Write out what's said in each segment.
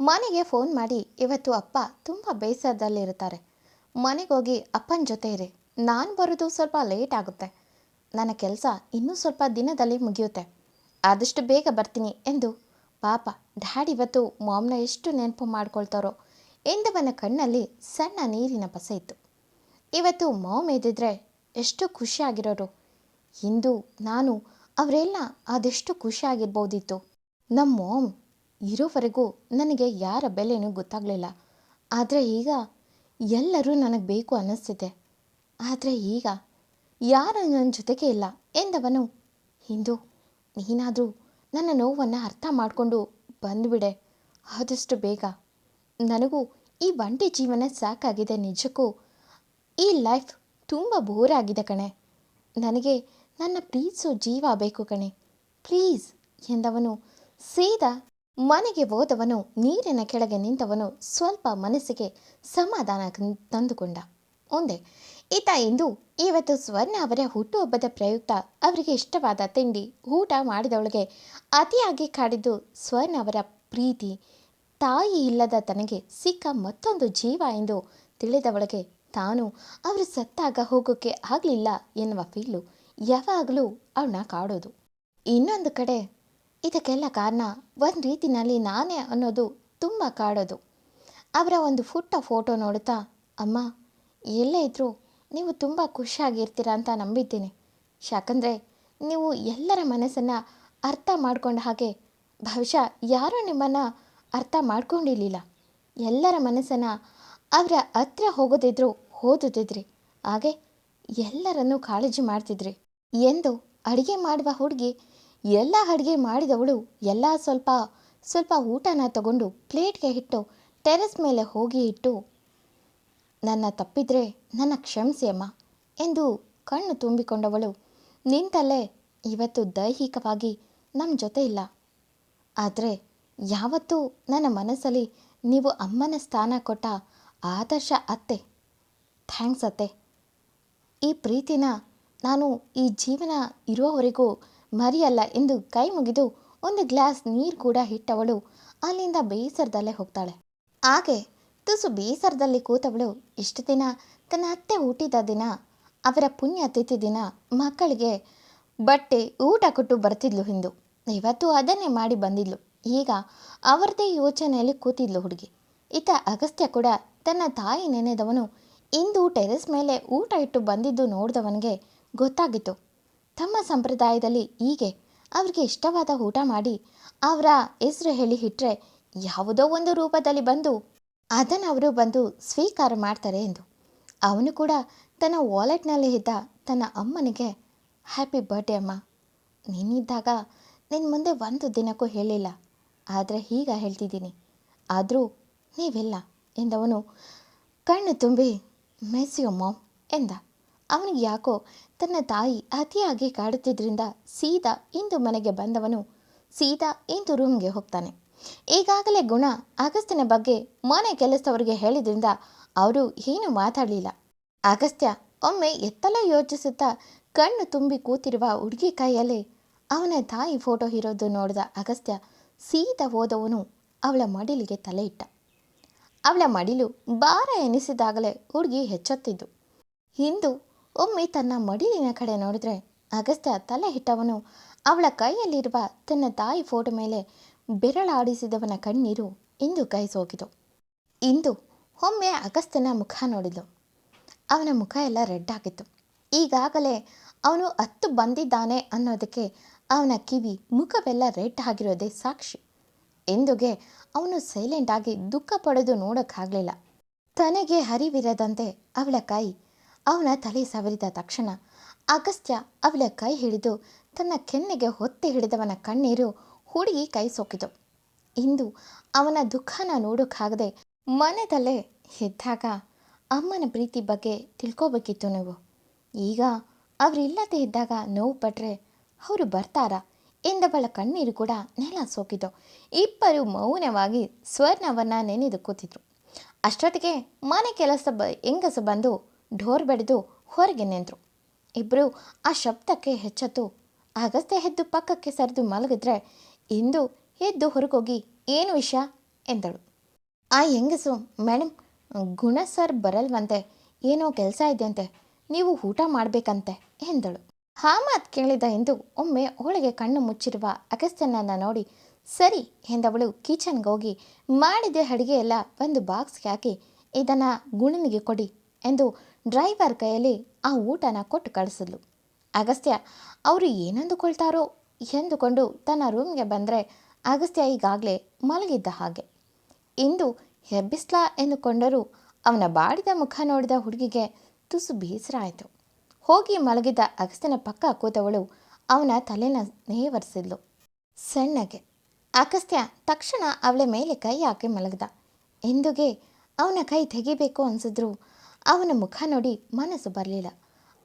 ಮನೆಗೆ ಫೋನ್ ಮಾಡಿ, ಇವತ್ತು ಅಪ್ಪ ತುಂಬ ಬೇಸರದಲ್ಲಿರ್ತಾರೆ ಮನೆಗೋಗಿ ಅಪ್ಪನ ಜೊತೆ ಇರಿ. ನಾನು ಬರೋದು ಸ್ವಲ್ಪ ಲೇಟ್ ಆಗುತ್ತೆ. ನನ್ನ ಕೆಲಸ ಇನ್ನೂ ಸ್ವಲ್ಪ ದಿನದಲ್ಲಿ ಮುಗಿಯುತ್ತೆ. ಆದಷ್ಟು ಬೇಗ ಬರ್ತೀನಿ ಎಂದು ಪಾಪ ಡ್ಯಾಡ್ ಇವತ್ತು ಮಾಮ್ನ ಎಷ್ಟು ನೆನಪು ಮಾಡ್ಕೊಳ್ತಾರೋ. ಎಂದವನ ಕಣ್ಣಲ್ಲಿ ಸಣ್ಣ ನೀರಿನ ಪಸೆ ಇತ್ತು. ಇವತ್ತು ಮಾಮ್ ಎದ್ದಿದ್ರೆ ಎಷ್ಟು ಖುಷಿಯಾಗಿರೋರು ಇಂದು ನಾನು ಅವರೆಲ್ಲ ಅದೆಷ್ಟು ಖುಷಿಯಾಗಿರ್ಬೋದಿತ್ತು ನಮ್ಮ ಮಾಮ್ ಇರೋವರೆಗೂ ನನಗೆ ಯಾರ ಬೆಲೆಯೂ ಗೊತ್ತಾಗಲಿಲ್ಲ. ಆದರೆ ಈಗ ಎಲ್ಲರೂ ನನಗೆ ಬೇಕು ಅನ್ನಿಸ್ತಿದೆ. ಆದರೆ ಈಗ ಯಾರು ನನ್ನ ಜೊತೆಗೆ ಇಲ್ಲ ಎಂದವನು? ಇಂದು ನೀನಾದರೂ ನನ್ನ ನೋವನ್ನು ಅರ್ಥ ಮಾಡಿಕೊಂಡು ಬಂದುಬಿಡೆ. ಆದಷ್ಟು ಬೇಗ. ನನಗೂ ಈ ಒಂಟಿ ಜೀವನ ಸಾಕಾಗಿದೆ ನಿಜಕ್ಕೂ. ಈ ಲೈಫ್ ತುಂಬ ಬೋರ್ ಆಗಿದೆ ಕಣೆ. ನನಗೆ ನನ್ನ ಪ್ರೀತಿಸೋ ಜೀವ ಬೇಕು ಕಣೆ. ಪ್ಲೀಸ್ ಎಂದವನು ಸೀದಾ ಮನೆಗೆ ಹೋದವನು, ನೀರಿನ ಕೆಳಗೆ ನಿಂತವನು ಸ್ವಲ್ಪ ಮನಸ್ಸಿಗೆ ಸಮಾಧಾನ ತಂದುಕೊಂಡ. ಒಂದೇ, ಈತ ಇಂದು ಇವತ್ತು ಸ್ವರ್ಣ ಅವರ ಹುಟ್ಟುಹಬ್ಬದ ಪ್ರಯುಕ್ತ ಅವರಿಗೆ ಇಷ್ಟವಾದ ತಿಂಡಿ, ಊಟ ಮಾಡಿದವಳಿಗೆ ಅತಿಯಾಗಿ ಕಾಡಿದ್ದು ಸ್ವರ್ಣ ಅವರ ಪ್ರೀತಿ. ತಾಯಿ ಇಲ್ಲದ ತನಗೆ ಸಿಕ್ಕ ಮತ್ತೊಂದು ಜೀವ ಎಂದು ತಿಳಿದವಳಿಗೆ ತಾನು ಅವರು ಸತ್ತಾಗ ಹೋಗೋಕ್ಕೆ ಆಗಲಿಲ್ಲ ಎನ್ನುವ ಫೀಲು ಯಾವಾಗಲೂ ಅವನ ಕಾಡೋದು. ಇನ್ನೊಂದು ಕಡೆ ಇದಕ್ಕೆಲ್ಲ ಕಾರಣ ಒಂದು ರೀತಿನಲ್ಲಿ ನಾನೇ ಅನ್ನೋದು ತುಂಬ ಕಾಡೋದು. ಅವರ ಒಂದು ಪುಟ್ಟ ಫೋಟೋ ನೋಡುತ್ತಾ, ಅಮ್ಮ, ಎಲ್ಲೇ ಇದ್ದರೂ ನೀವು ತುಂಬ ಖುಷಿಯಾಗಿರ್ತೀರ ಅಂತ ನಂಬಿದ್ದೀನಿ. ಯಾಕಂದರೆ ನೀವು ಎಲ್ಲರ ಮನಸ್ಸನ್ನು ಅರ್ಥ ಮಾಡ್ಕೊಂಡ ಹಾಗೆ ಬಹುಶಃ ಯಾರೂ ನಿಮ್ಮನ್ನು ಅರ್ಥ ಮಾಡ್ಕೊಂಡಿರಲಿಲ್ಲ. ಎಲ್ಲರ ಮನಸ್ಸನ್ನು ಅವರ ಹತ್ರ ಹೋಗೋದಿದ್ರು ಓದುತ್ತಿದ್ರಿ ಹಾಗೆ ಎಲ್ಲರನ್ನೂ ಕಾಳಜಿ ಮಾಡ್ತಿದ್ರಿ ಎಂದು ಅಡುಗೆ ಮಾಡುವ ಹುಡುಗಿ ಎಲ್ಲ ಅಡುಗೆ ಮಾಡಿದವಳು ಎಲ್ಲ ಸ್ವಲ್ಪ ಸ್ವಲ್ಪ ಊಟನ ತಗೊಂಡು ಪ್ಲೇಟ್ಗೆ ಇಟ್ಟು ಟೆರೆಸ್ ಮೇಲೆ ಹೋಗಿ ಇಟ್ಟು, ನನ್ನ ತಪ್ಪಿದ್ರೆ ನನ್ನ ಕ್ಷಮಿಸಿಯಮ್ಮ ಎಂದು ಕಣ್ಣು ತುಂಬಿಕೊಂಡವಳು. ನಿಂತಲ್ಲೇ ಇವತ್ತು ದೈಹಿಕವಾಗಿ ನಮ್ಮ ಜೊತೆ ಇಲ್ಲ. ಆದರೆ ಯಾವತ್ತೂ ನನ್ನ ಮನಸ್ಸಲ್ಲಿ ನೀವು ಅಮ್ಮನ ಸ್ಥಾನ ಕೊಟ್ಟ ಆದರ್ಶ ಅತ್ತೆ. ಥ್ಯಾಂಕ್ಸ್ ಅತ್ತೆ. ಈ ಪ್ರೀತಿನ ನಾನು ಈ ಜೀವನ ಇರುವವರೆಗೂ ಮರೆಯಲ್ಲ ಎಂದು ಕೈ ಮುಗಿದು ಒಂದು ಗ್ಲಾಸ್ ನೀರು ಕೂಡ ಇಟ್ಟವಳು ಅಲ್ಲಿಂದ ಬೇಸರದಲ್ಲೇ ಹೋಗ್ತಾಳೆ. ಹಾಗೆ? ತುಸು ಬೇಸರದಲ್ಲಿ ಕೂತವಳು. ಇಷ್ಟು ದಿನ? ತನ್ನ ಅತ್ತೆ ಹುಟ್ಟಿದ ದಿನ? ಅವರ ಪುಣ್ಯ ತಿಥಿ ದಿನ? ಮಕ್ಕಳಿಗೆ ಬಟ್ಟೆ, ಊಟ ಕೊಟ್ಟು ಬರ್ತಿದ್ಲು ಹಿಂದು. ಇವತ್ತು ಅದನ್ನೇ ಮಾಡಿ ಬಂದಿದ್ಲು. ಈಗ ಅವರದೇ ಯೋಚನೆಯಲ್ಲಿ ಕೂತಿದ್ಲು ಹುಡುಗಿ. ಇತ್ತ ಅಗಸ್ತ್ಯ ಕೂಡ ತನ್ನ ತಾಯಿ ನೆನೆದವನು. ಇಂದು ಟೆರೆಸ್ ಮೇಲೆ ಊಟ ಇಟ್ಟು ಬಂದಿದ್ದು ನೋಡಿದವನಿಗೆ ಗೊತ್ತಾಗಿತ್ತು. ತಮ್ಮ ಸಂಪ್ರದಾಯದಲ್ಲಿ ಹೀಗೆ. ಅವ್ರಿಗೆ ಇಷ್ಟವಾದ ಊಟ ಮಾಡಿ, ಅವರ ಹೆಸರು ಹೇಳಿ ಇಟ್ಟರೆ ಯಾವುದೋ ಒಂದು ರೂಪದಲ್ಲಿ ಬಂದು ಅದನ್ನು ಅವರು ಬಂದು ಸ್ವೀಕಾರ ಮಾಡ್ತಾರೆ ಎಂದು. ಅವನು ಕೂಡ ತನ್ನ ವಾಲೆಟ್ನಲ್ಲಿ ಇದ್ದ ತನ್ನ ಅಮ್ಮನಿಗೆ ಹ್ಯಾಪಿ ಬರ್ಡೇ ಅಮ್ಮ. ನೀನಿದ್ದಾಗ ನಿನ್ನ ಮುಂದೆ ಒಂದು ದಿನಕ್ಕೂ ಹೇಳಿಲ್ಲ. ಆದರೆ ಈಗ ಹೇಳ್ತಿದ್ದೀನಿ. ಆದರೂ ನೀವೆಲ್ಲ ಎಂದವನು ಕಣ್ಣು ತುಂಬಿ ಮೆಸ್ ಯು ಮಾಮ್ ಎಂದ. ಅವನಿಗೆ ಯಾಕೋ ತನ್ನ ತಾಯಿ ಅತಿಯಾಗಿ ಕಾಡುತ್ತಿದ್ದರಿಂದ ಸೀದಾ ಇಂದು ಮನೆಗೆ ಬಂದವನು. ಸೀದಾ ಇಂದು ರೂಮ್ಗೆ ಹೋಗ್ತಾನೆ. ಈಗಾಗಲೇ ಗುಣ ಅಗಸ್ತ್ಯನ ಬಗ್ಗೆ ಮನೆ ಕೆಲಸದವರಿಗೆ ಹೇಳಿದ್ರಿಂದ ಅವರು ಏನು ಮಾತಾಡಲಿಲ್ಲ. ಅಗಸ್ತ್ಯ ಒಮ್ಮೆ ಎತ್ತಲ ಯೋಚಿಸುತ್ತಾ ಕಣ್ಣು ತುಂಬಿ ಕೂತಿರುವ ಹುಡುಗಿ ಕೈಯಲ್ಲಿ ಅವನ ತಾಯಿ ಫೋಟೋ ಇರೋದು ನೋಡಿದ ಅಗಸ್ತ್ಯ ಸೀದಾ ಹೋದವನು ಅವಳ ಮಡಿಲಿಗೆ ತಲೆ ಇಟ್ಟ. ಅವಳ ಮಡಿಲು ಭಾರ ಎನಿಸಿದಾಗಲೇ ಹುಡುಗಿ ಹೆಚ್ಚುತ್ತಿದ್ದು ಹಿಂದು ಒಮ್ಮೆ ತನ್ನ ಮಡಿಲಿನ ಕಡೆ ನೋಡಿದ್ರೆ ಅಗಸ್ತ್ಯ ತಲೆ ಹಿಟ್ಟವನು. ಅವಳ ಕೈಯಲ್ಲಿರುವ ತನ್ನ ತಾಯಿ ಫೋಟೋ ಮೇಲೆ ಬೆರಳಾಡಿಸಿದವನ ಕಣ್ಣೀರು ಇಂದು ಕೈ ಸೋಕಿತು ಇಂದು ಒಮ್ಮೆ ಅಗಸ್ತ್ಯನ ಮುಖ ನೋಡಿದ್ಲು. ಅವನ ಮುಖ ಎಲ್ಲ ರೆಡ್ ಆಗಿತ್ತು. ಈಗಾಗಲೇ ಅವನು ಹತ್ತು ಬಂದಿದ್ದಾನೆ ಅನ್ನೋದಕ್ಕೆ ಅವನ ಕಿವಿ, ಮುಖವೆಲ್ಲ ರೆಡ್ ಆಗಿರೋದೇ ಸಾಕ್ಷಿ. ಎಂದುಗೆ ಅವನು ಸೈಲೆಂಟ್ ಆಗಿ ದುಃಖ ಪಡೆದು ನೋಡೋಕ್ಕಾಗಲಿಲ್ಲ. ತನಗೆ ಹರಿವಿರದಂತೆ ಅವಳ ಕೈ ಅವನ ತಲೆ ಸವರಿದ ತಕ್ಷಣ ಅಗಸ್ತ್ಯ ಅವಳ ಕೈ ಹಿಡಿದು ತನ್ನ ಕೆನ್ನೆಗೆ ಹೊತ್ತಿ ಹಿಡಿದವನ ಕಣ್ಣೀರು ಹುಡುಗಿ ಕೈ ಸೋಕಿತು. ಇಂದು ಅವನ ದುಃಖನ ನೋಡೋಕ್ಕಾಗದೆ ಮನೆಯಲ್ಲೇ ಎದ್ದಾಗ ಅಮ್ಮನ ಪ್ರೀತಿ ಬಗ್ಗೆ ತಿಳ್ಕೊಬೇಕಿತ್ತು ನೀವು. ಈಗ ಅವರಿಲ್ಲದೆ ಇದ್ದಾಗ ನೋವು ಪಟ್ಟರೆ ಅವರು ಬರ್ತಾರಾ ಎಂದವಳ ಕಣ್ಣೀರು ಕೂಡ ನೆಲ ಸೋಕಿತು. ಇಬ್ಬರು ಮೌನವಾಗಿ ಸ್ವರ್ಣವನ್ನು ನೆನೆದು ಕೂತಿದ್ರು. ಅಷ್ಟೊತ್ತಿಗೆ ಮನೆ ಕೆಲಸ ಬ ಹೆಂಗಸು ಬಂದು ಡೋರ್ ಬಡಿದು ಹೊರಗೆ ನಿಂತರು. ಇಬ್ಬರು ಆ ಶಬ್ದಕ್ಕೆ ಹೆಚ್ಚತ್ತು. ಅಗಸ್ತೆ ಎದ್ದು ಪಕ್ಕಕ್ಕೆ ಸರಿದು ಮಲಗಿದ್ರೆ ಇಂದು ಎದ್ದು ಹೊರಗೋಗಿ ಏನು ವಿಷಯ ಎಂದಳು. ಆ ಹೆಂಗಸು ಮೇಡಮ್ ಗುಣ ಸರ್ ಬರಲ್ವಂತೆ. ಏನೋ ಕೆಲಸ ಇದೆಯಂತೆ. ನೀವು ಊಟ ಮಾಡಬೇಕಂತೆ. ಎಂದಳು. ಹಾ ಮಾತು ಕೇಳಿದ ಎಂದು ಒಮ್ಮೆ ಅವಳಿಗೆ ಕಣ್ಣು ಮುಚ್ಚಿರುವ ಅಗಸ್ತ್ಯನನ್ನು ನೋಡಿ, ಸರಿ ಎಂದವಳು ಕಿಚನ್ಗೆ ಹೋಗಿ, ಮಾಡಿದ ಅಡುಗೆ ಎಲ್ಲ ಒಂದು ಬಾಕ್ಸ್ಗೆ ಹಾಕಿ, ಇದನ್ನು ಗುಣನಿಗೆ ಕೊಡಿ ಎಂದು ಡ್ರೈವರ್ ಕೈಯಲ್ಲಿ ಆ ಊಟನ ಕೊಟ್ಟು ಕಳಿಸಿದ್ಲು. ಅಗಸ್ತ್ಯ, ಅವರು ಏನಂದುಕೊಳ್ತಾರೋ? ಎಂದುಕೊಂಡು ತನ್ನ ರೂಮ್ಗೆ ಬಂದರೆ ಅಗಸ್ತ್ಯ ಈಗಾಗಲೇ ಮಲಗಿದ್ದ ಹಾಗೆ. ಇಂದು ಹೆಬ್ಬಿಸ್ಲಾ ಎಂದುಕೊಂಡರೂ ಅವನ ಬಾಡಿದ ಮುಖ ನೋಡಿದ ಹುಡುಗಿಗೆ ತುಸು ಬೇಸರ ಆಯಿತು ಹೋಗಿ ಮಲಗಿದ್ದ ಅಗಸ್ತ್ಯನ ಪಕ್ಕ ಕೂತವಳು ಅವನ ತಲೆನ ನೇವರಿಸಿದ್ಲು. ಸಣ್ಣಗೆ. ಅಗಸ್ತ್ಯ ತಕ್ಷಣ ಅವಳ ಮೇಲೆ ಕೈ ಹಾಕಿ ಮಲಗಿದ. ಎಂದುಗೆ? ಅವನ ಕೈ ತೆಗಿಬೇಕು ಅನಿಸಿದ್ರು ಅವನ ಮುಖ ನೋಡಿ ಮನಸ್ಸು ಬರಲಿಲ್ಲ.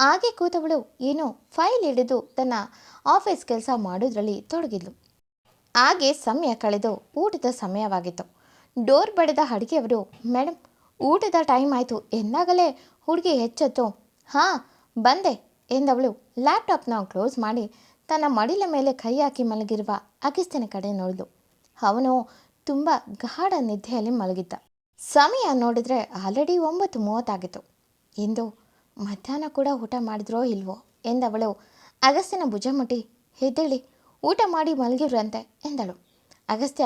ಹಾಗೆ ಕೂತವಳು ಏನೋ ಫೈಲ್ ಹಿಡಿದು ತನ್ನ ಆಫೀಸ್ ಕೆಲಸ ಮಾಡೋದ್ರಲ್ಲಿ ತೊಡಗಿದ್ಲು. ಹಾಗೆ ಸಮಯ ಕಳೆದು ಊಟದ ಸಮಯವಾಗಿತ್ತು. ಡೋರ್ ಬಡಿದ ಅಡುಗೆಯವರು ಮೇಡಮ್ ಊಟದ ಟೈಮ್ ಆಯಿತು. ಎಂದಾಗಲೇ ಹುಡುಗಿ ಹೆಚ್ಚತ್ತು ಹಾಂ, ಬಂದೆ, ಎಂದವಳು. ಲ್ಯಾಪ್ಟಾಪ್ನ ಕ್ಲೋಸ್ ಮಾಡಿ ತನ್ನ ಮಡಿಲ ಮೇಲೆ ಕೈ ಹಾಕಿ ಮಲಗಿರುವ ಅಕಿಸ್ತನ ಕಡೆ ನೋಡಿದಳು ಅವನು ತುಂಬ ಗಾಢ ನಿದ್ದೆಯಲ್ಲಿ ಮಲಗಿದ್ದ. ಸಮಯ ನೋಡಿದರೆ ಆಲ್ರೆಡಿ ಒಂಬತ್ತು ಮೂವತ್ತಾಗಿತ್ತು. ಇಂದು ಮಧ್ಯಾಹ್ನ ಕೂಡ ಊಟ ಮಾಡಿದ್ರೋ ಇಲ್ವೋ ಎಂದವಳು. ಅಗಸ್ತ್ಯನ ಭುಜ ಮುಟ್ಟಿ ಊಟ ಮಾಡಿ ಮಲಗಿವ್ರಂತೆ ಎಂದಳು. ಅಗಸ್ತ್ಯ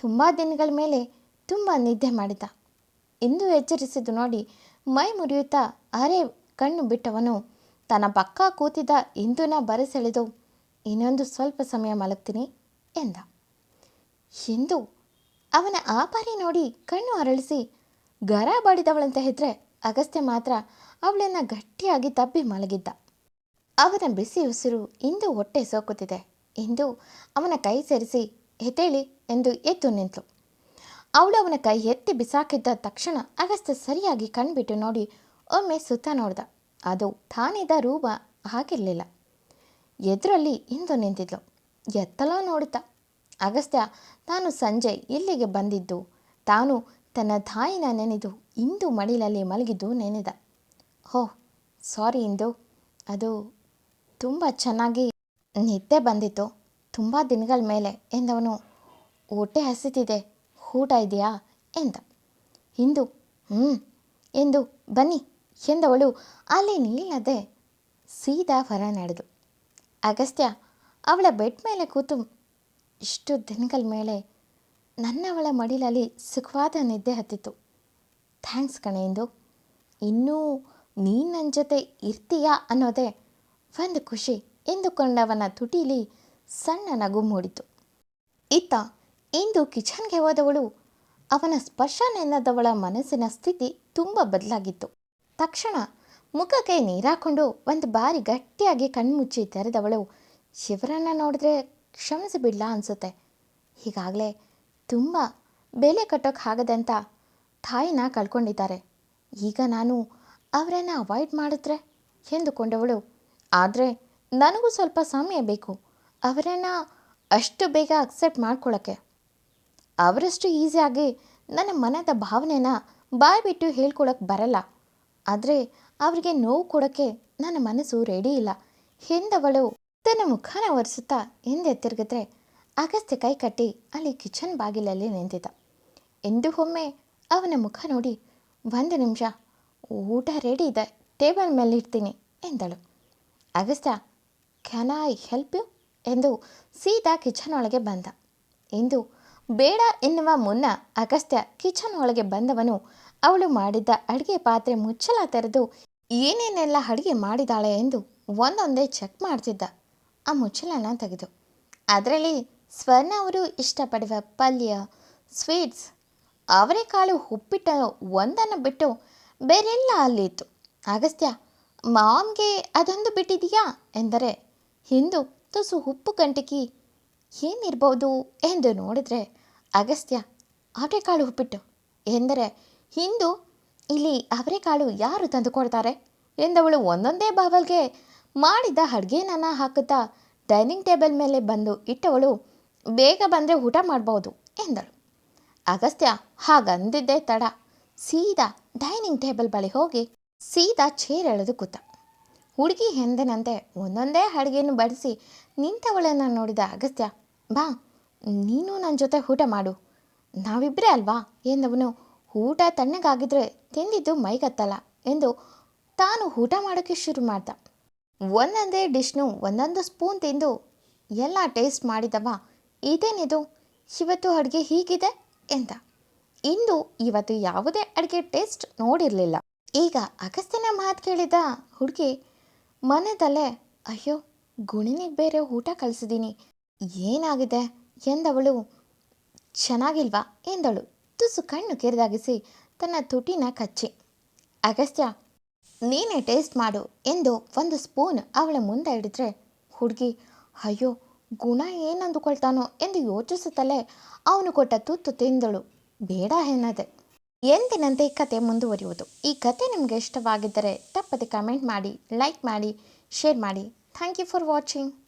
ತುಂಬ ದಿನಗಳ ಮೇಲೆ ತುಂಬ ನಿದ್ದೆ ಮಾಡಿದ್ದ. ಇಂದು ಎಚ್ಚರಿಸಿದ್ದು ನೋಡಿ ಮೈ ಮುರಿಯುತ್ತಾ ಅರೆ ಕಣ್ಣು ಬಿಟ್ಟವನು. ತನ್ನ ಪಕ್ಕ ಕೂತಿದ್ದ ಇಂದುನ ಬರೆಸೆಳೆದು ಇನ್ನೊಂದು ಸ್ವಲ್ಪ ಸಮಯ ಮಲಗ್ತೀನಿ ಎಂದ. ಎಂದು ಅವನ ಆಪಾರಿ ನೋಡಿ ಕಣ್ಣು ಅರಳಿಸಿ ಗರ ಬಡಿದವಳಂತ ಹೆದ್ರೆ ಅಗಸ್ತ್ಯ ಮಾತ್ರ ಅವಳನ್ನು ಗಟ್ಟಿಯಾಗಿ ತಬ್ಬಿ ಮಲಗಿದ್ದ. ಅವನ ಬಿಸಿ ಉಸಿರು ಇಂದು ಹೊಟ್ಟೆ ಸೋಕುತ್ತಿದೆ. ಎಂದು ಅವನ ಕೈ ಸೇರಿಸಿ, ಎದ್ದೇಳಿ ಎಂದು ಎದ್ದು ನಿಂತಳು ಅವಳು ಅವನ ಕೈ ಎತ್ತಿ ಬಿಸಾಕಿದ್ದ ತಕ್ಷಣ ಅಗಸ್ತ್ಯ ಸರಿಯಾಗಿ ಕಣ್ಬಿಟ್ಟು ನೋಡಿ ಒಮ್ಮೆ ಸುತ್ತ ನೋಡ್ದ. ಅದು ತಾನಿದ್ದ ರೂಪ ಆಗಿರಲಿಲ್ಲ ಎದುರಲ್ಲಿ ಇಂದು ನಿಂತಿದ್ಲು. ಎತ್ತಲೋ ನೋಡುತ್ತಾ. ಅಗಸ್ತ್ಯ ತಾನು ಸಂಜೆ ಇಲ್ಲಿಗೆ ಬಂದಿದ್ದು? ತಾನು ತನ್ನ ತಾಯಿನ ನೆನೆದು ಇಂದು ಮಡಿಲಲ್ಲಿ ಮಲಗಿದ್ದು ನೆನೆದ. ಹೋ ಸಾರಿ ಇಂದು. ಅದು ತುಂಬ ಚೆನ್ನಾಗಿ ನಿದ್ದೆ ಬಂದಿತ್ತು. ತುಂಬ ದಿನಗಳ ಮೇಲೆ ಎಂದವನು ಹೊಟ್ಟೆ ಹಸಿತಿದೆ. ಊಟ ಇದೆಯಾ? ಎಂದ. ಇಂದು? ಹ್ಞೂ ಎಂದು? ಬನ್ನಿ, ಎಂದವಳು ಅಲ್ಲಿ ನಿಲ್ಲದೆ ಸೀದಾ ಹೊರ ನಡೆದು. ಅಗಸ್ತ್ಯ ಅವಳ ಬೆಡ್ ಮೇಲೆ ಕೂತು ಇಷ್ಟು ದಿನಗಳ ಮೇಲೆ ನನ್ನವಳ ಮಡಿಲಲ್ಲಿ ಸುಖವಾದ ನಿದ್ದೆ ಹತ್ತಿತ್ತು. ಥ್ಯಾಂಕ್ಸ್ ಕಣೆ ಇಂದು. ಇನ್ನೂ ನೀನು ನನ್ನ ಜೊತೆ ಇರ್ತೀಯಾ ಅನ್ನೋದೇ ಒಂದು ಖುಷಿ ಎಂದುಕೊಂಡವನ ತುಟೀಲಿ ಸಣ್ಣ ನಗು ಮೂಡಿತು. ಇತ್ತ ಇಂದು ಕಿಚನ್ಗೆ ಹೋದವಳು ಅವನ ಸ್ಪರ್ಶ ನೆನೆದವಳ ಮನಸ್ಸಿನ ಸ್ಥಿತಿ ತುಂಬ ಬದಲಾಗಿತ್ತು. ತಕ್ಷಣ ಮುಖಕ್ಕೆ ನೀರಾಕೊಂಡು ಒಂದು ಬಾರಿ ಗಟ್ಟಿಯಾಗಿ ಕಣ್ಮುಚ್ಚಿ ತೆರೆದವಳು, ಶಿವರನ್ನ ನೋಡಿದ್ರೆ ಕ್ಷಮಿಸಿ ಬಿಡ್ಲಾ ಅನಿಸುತ್ತೆ. ಹೀಗಾಗಲೇ ತುಂಬ ಬೆಲೆ ಕಟ್ಟೋಕೆ ಆಗದಂತ ತಾಯಿನ ಕಳ್ಕೊಂಡಿದ್ದಾರೆ. ಈಗ ನಾನು ಅವರನ್ನ ಅವಾಯ್ಡ್ ಮಾಡಿದ್ರೆ ಎಂದುಕೊಂಡವಳು. ಆದರೆ ನನಗೂ ಸ್ವಲ್ಪ ಸಮಯ ಬೇಕು. ಅವರನ್ನು ಅಷ್ಟು ಬೇಗ ಅಕ್ಸೆಪ್ಟ್ ಮಾಡ್ಕೊಳ್ಳೋಕ್ಕೆ ಅವರಷ್ಟು ಈಸಿಯಾಗಿ ನನ್ನ ಮನದ ಭಾವನೆನ ಬಾಯಿ ಬಿಟ್ಟು ಹೇಳ್ಕೊಳಕ್ಕೆ ಬರಲ್ಲ. ಆದರೆ ಅವರಿಗೆ ನೋವು ಕೊಡೋಕ್ಕೆ ನನ್ನ ಮನಸ್ಸು ರೆಡಿ ಇಲ್ಲ. ಎಂದವಳು ತನ್ನ ಮುಖಾನ ಒರೆಸುತ್ತಾ ಹಿಂದೆ ತಿರುಗಿದ್ರೆ ಅಗಸ್ತ್ಯ ಕೈ ಕಟ್ಟಿ ಅಲ್ಲಿ ಕಿಚನ್ ಬಾಗಿಲಲ್ಲಿ ನಿಂತಿದ್ದ. ಎಂದು ಒಮ್ಮೆ ಅವನ ಮುಖ ನೋಡಿ ಒಂದು ನಿಮಿಷ, ಊಟ ರೆಡಿ ಇದೆ ಟೇಬಲ್ ಮೇಲೆ ಇಡ್ತೀನಿ ಎಂದಳು. Agastya can I help you ಎಂದು ಸೀದಾ ಕಿಚನ್ ಒಳಗೆ ಬಂದ. ಇಂದು ಬೇಡ ಎನ್ನುವ ಮುನ್ನ ಅಗಸ್ತ್ಯ ಕಿಚನ್ ಒಳಗೆ ಬಂದವನು ಅವಳು ಮಾಡಿದ್ದ ಅಡುಗೆ ಪಾತ್ರೆ ಮುಚ್ಚಲ ತೆರೆದು ಏನೇನೆಲ್ಲ ಅಡುಗೆ ಮಾಡಿದಾಳೆ ಎಂದು ಒಂದೊಂದೇ ಚೆಕ್ ಮಾಡ್ತಿದ್ದ. ಆ ಮುಚ್ಚಳನ ತೆಗೆದು. ಅದರಲ್ಲಿ ಸ್ವರ್ಣ ಅವರು ಇಷ್ಟಪಡುವ ಪಲ್ಯ, ಸ್ವೀಟ್ಸ್ ಅವರೆಕಾಳು ಉಪ್ಪಿಟ್ಟ ಒಂದನ್ನು ಬಿಟ್ಟು ಬೇರೆಲ್ಲ ಅಲ್ಲಿತ್ತು. ಅಗಸ್ತ್ಯ, ಮಾಮ್ಗೆ ಅದೊಂದು ಬಿಟ್ಟಿದೆಯಾ ಎಂದರೆ, ಹಿಂದು ತುಸು ಉಪ್ಪು ಗಂಟಿಕಿ ಏನಿರ್ಬೋದು ಎಂದು ನೋಡಿದ್ರೆ ಅಗಸ್ತ್ಯ ಅವರೆಕಾಳು ಉಪ್ಪಿಟ್ಟು. ಎಂದರೆ, ಹಿಂದು ಇಲ್ಲಿ ಅವರೆಕಾಳು ಯಾರು ತಂದುಕೊಡ್ತಾರೆ ಎಂದವಳು ಒಂದೊಂದೇ ಬಾವಲ್ಗೆ ಮಾಡಿದ ಅಡುಗೆನನ್ನ ಹಾಕುತ್ತಾ ಡೈನಿಂಗ್ ಟೇಬಲ್ ಮೇಲೆ ಬಂದು ಇಟ್ಟವಳು, ಬೇಗ ಬಂದರೆ ಊಟ ಮಾಡ್ಬೋದು ಎಂದಳು. ಅಗಸ್ತ್ಯ, ಹಾಗಂದಿದ್ದೇ ತಡ. ಸೀದಾ ಡೈನಿಂಗ್ ಟೇಬಲ್ ಬಳಿ ಹೋಗಿ ಸೀದಾ ಚೇರ್ ಎಳೆದು ಕೂತ. ಹುಡುಗಿ ಎಂದನಂತೆ ಒಂದೊಂದೇ ಅಡುಗೆಯನ್ನು ಬಡಿಸಿ ನಿಂತವಳನ್ನು ನೋಡಿದ ಅಗಸ್ತ್ಯ, ಬಾ, ನೀನು ನನ್ನ ಜೊತೆ ಊಟ ಮಾಡು. ನಾವಿಬ್ಬರೇ ಅಲ್ವಾ? ಎಂದವನು. ಊಟ ತಣ್ಣಗಾಗಿದ್ರೆ ತಿಂದಿದ್ದು ಮೈಗತ್ತಲ್ಲ ಎಂದು ತಾನು ಊಟ ಮಾಡೋಕ್ಕೆ ಶುರು ಮಾಡ್ದ. ಒಂದೊಂದೇ ಡಿಶ್ನು ಒಂದೊಂದು ಸ್ಪೂನ್ ತಿಂದು ಎಲ್ಲ ಟೇಸ್ಟ್ ಮಾಡಿದವ. ಇದೇನಿದು? ಇವತ್ತು ಅಡುಗೆ ಹೀಗಿದೆ ಎಂದ. ಇಂದು ಇವತ್ತು ಯಾವುದೇ ಅಡುಗೆ ಟೇಸ್ಟ್ ನೋಡಿರಲಿಲ್ಲ. ಈಗ ಅಗಸ್ತ್ಯನ ಮಾತು ಕೇಳಿದ ಹುಡುಗಿ, ಮನೆದಲ್ಲೇ, ಅಯ್ಯೋ, ಗುಣಿನಿಗೆ ಬೇರೆ ಊಟ ಕಳಿಸಿದ್ದೀನಿ ಏನಾಗಿದೆ? ಎಂದವಳು. ಚೆನ್ನಾಗಿಲ್ವಾ? ಎಂದಳು. ತುಸು ಕಣ್ಣು ಕೆರೆದಾಗಿಸಿ ತನ್ನ ತುಟಿನ ಕಚ್ಚಿ. ಅಗಸ್ತ್ಯ ನೀನೇ ಟೇಸ್ಟ್ ಮಾಡು ಎಂದು ಒಂದು ಸ್ಪೂನ್ ಅವಳ ಮುಂದೆ ಇಡಿದ್ರೆ ಹುಡುಗಿ, ಅಯ್ಯೋ, ಗುಣ ಏನು ಎಂದು ಯೋಚಿಸುತ್ತಲೇ ಅವನು ಕೊಟ್ಟ ತುತ್ತು ತಿಂದಳು. ಬೇಡ ಎನ್ನದೆ. ಎಂದಿನಂತೆ ಕತೆ ಮುಂದುವರಿಯುವುದು. ಈ ಕತೆ ನಿಮಗೆ ಇಷ್ಟವಾಗಿದ್ದರೆ ತಪ್ಪದೆ ಕಮೆಂಟ್ ಮಾಡಿ, ಲೈಕ್ ಮಾಡಿ, ಶೇರ್ ಮಾಡಿ. Thank you for watching.